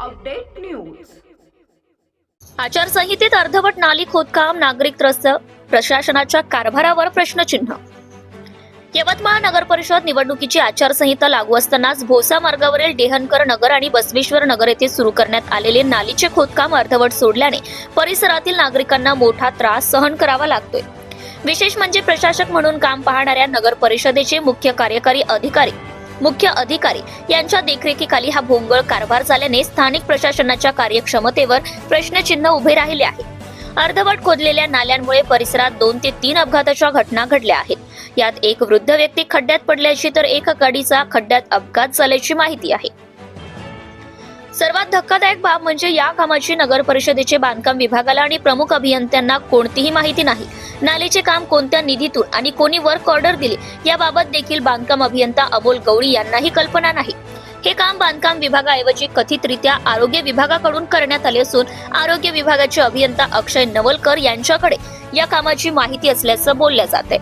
Update news. आचारसंहितेत अर्धवट नाली खोदकाम नागरिक त्रस्त प्रशासनाच्या कारभारावर प्रश्नचिन्ह. यवतमाळ नगर परिषद निवडणुकीची आचारसंहिता लागू असतानाच भोसा मार्गावरील डेहनकर नगर आणि बसवेश्वर नगर येथे सुरू करण्यात आलेले नालीचे खोदकाम अर्धवट सोडल्याने परिसरातील नागरिकांना मोठा त्रास सहन करावा लागतोय. विशेष म्हणजे प्रशासक म्हणून काम पाहणाऱ्या नगर परिषदेचे मुख्य कार्यकारी अधिकारी मुख्य अधिकारी यांच्या देखरेखीखाली हा भोंगळ कारभार झाल्याने स्थानिक प्रशासनाच्या कार्यक्षमतेवर प्रश्नचिन्ह उभे राहिले आहे. अर्धवट खोदलेल्या नाल्यांमुळे परिसरात दोन ते तीन अपघाताच्या घटना घडल्या आहेत. यात एक वृद्ध व्यक्ती खड्ड्यात पडल्याची तर एक गाडीचा खड्ड्यात अपघात झाल्याची माहिती आहे. सर्वात धक्कादायक बाब म्हणजे या कामाची नगर परिषदेचे बांधकाम विभागाला आणि प्रमुख अभियंत्यांना कोणतीही माहिती नाही. नालेचे काम कोणत्या निधीतून आणि कोणी वर्क ऑर्डर दिली याबाबत देखील बांधकाम अभियंता अमोल गवळी यांनाही कल्पना नाही. हे काम बांधकाम विभागाऐवजी कथितरित्या आरोग्य विभागाकडून करण्यात आले असून आरोग्य विभागाचे अभियंता अक्षय नवलकर यांच्याकडे या कामाची माहिती असल्याचं बोलल्या जाते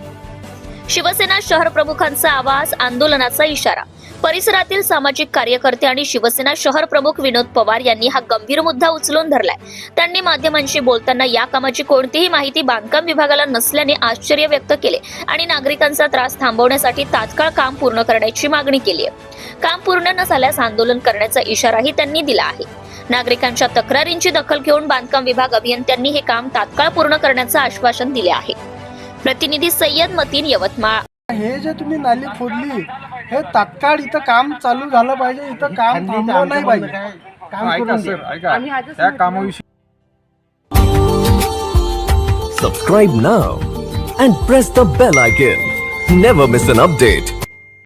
शिवसेना शहर प्रमुखांचा आवाज आंदोलनाचा इशारा परिसरातील सामाजिक कार्यकर्ते आणि शिवसेना शहर प्रमुख विनोद पवार यांनी हा गंभीर मुद्दा उचलून धरलाय. त्यांनी माध्यमांशी बोलताना या कामाची कोणतीही माहिती बांधकाम विभागाला नसल्याने आश्चर्य व्यक्त केले आणि नागरिकांचा त्रास थांबवण्यासाठी तात्काळ काम पूर्ण करण्याची मागणी केली आहे काम पूर्ण न झाल्यास आंदोलन करण्याचा इशाराही त्यांनी दिला आहे. नागरिकांच्या तक्रारींची दखल घेऊन बांधकाम विभाग अभियंत्यांनी हे काम तात्काळ पूर्ण करण्याचं आश्वासन दिले आहे. प्रतिनिधी सय्यद मतीन यवतमाळ. हे जे तुम्ही नाली खोदली हे तात्काळ इथं काम चालू झालं पाहिजे इथं काम थांबलं नाही पाहिजे. काम ऐका त्या कामाविषयी Subscribe now and press the bell icon. Never miss an update.